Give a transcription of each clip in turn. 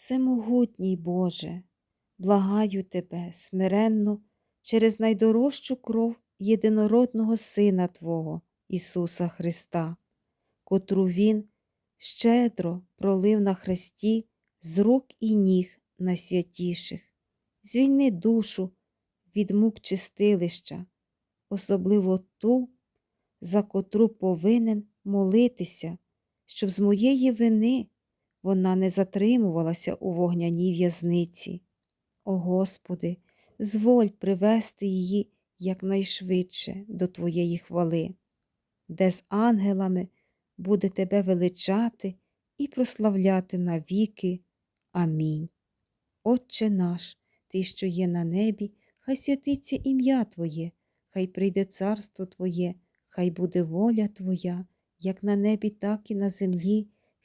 Всемогутній Боже, благаю Тебе смиренно через найдорожчу кров єдинородного Сина Твого Ісуса Христа, котру Він щедро пролив на хресті з рук і ніг найсвятіших. Звільни душу від мук чистилища, особливо ту, за котру повинен молитися, щоб з моєї вини вона не затримувалася у вогняній в'язниці. О Господи, зволь привести її якнайшвидше до Твоєї хвали, де з ангелами буде Тебе величати і прославляти навіки. Амінь. Отче наш, Ти, що є на небі, хай святиться ім'я Твоє, хай прийде царство Твоє, хай буде воля Твоя, як на небі, так і на землі,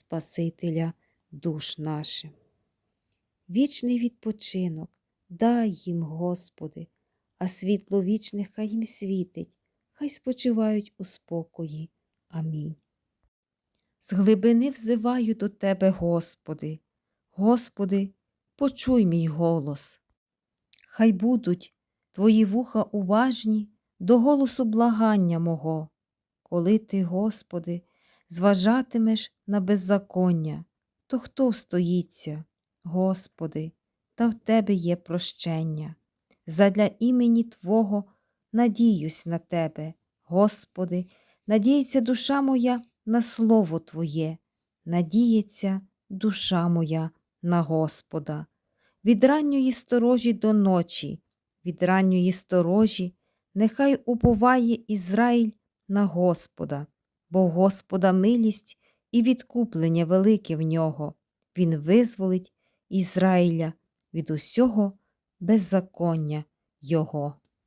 Спасителя душ нашим. Вічний відпочинок дай їм, Господи, а світло вічне хай їм світить, хай спочивають у спокої. Амінь. З глибини взиваю до Тебе, Господи. Господи, почуй мій голос. Хай будуть Твої вуха уважні до голосу благання мого, коли Ти, Господи, зважатимеш на беззаконня, то хто стоїться, Господи, та в Тебе є прощення. Задля імені Твого надіюсь на Тебе, Господи, надіється душа моя на Слово Твоє, надіється душа моя на Господа. Від ранньої сторожі до ночі, від ранньої сторожі, нехай уповає Ізраїль на Господа, бо Господа милість і відкуплення велике в нього. Він визволить Ізраїля від усього беззаконня Його.